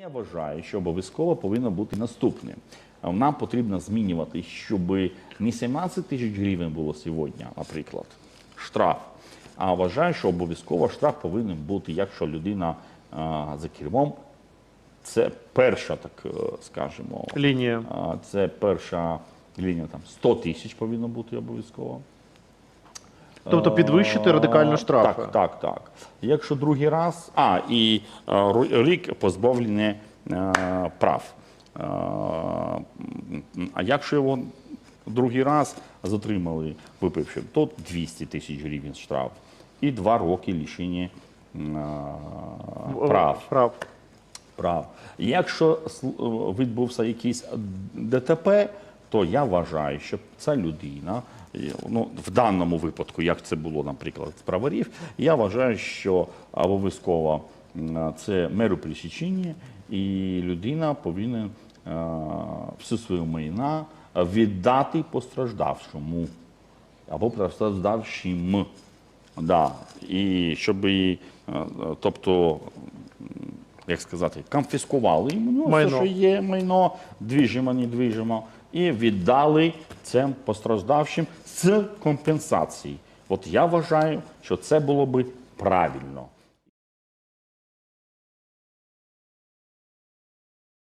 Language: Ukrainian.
Я вважаю, що обов'язково повинно бути наступне. Нам потрібно змінювати, щоб не 17 тисяч гривень було сьогодні, наприклад, штраф. А вважаю, що обов'язково штраф повинен бути, якщо людина а, за кермом. Це перша, так е, скажемо, Лінія. це перша лінія там 100 тисяч повинно бути обов'язково. Тобто підвищити радикально штрафи. Так, так, так. Якщо другий раз, а і е, рік позбавлення е, прав. Е, А якщо його другий раз затримали випивши, то 200 тисяч гривень штраф і два роки лишення е, прав Прав. прав. Якщо е, відбувся якийсь ДТП, то я вважаю, що ця людина, е, ну в даному випадку, як це було, наприклад, з праварів, я вважаю, що обов'язково це меру присічення, і людина повинна е, всю свою майна віддати постраждавшому або постраждавшим. Да. І щоб, і, е, тобто, як сказати, конфіскували йому Майно. все, що є майно, двіжимо, недвіжимо, і віддали цим постраждавшим з компенсації. От я вважаю, що це було би правильно.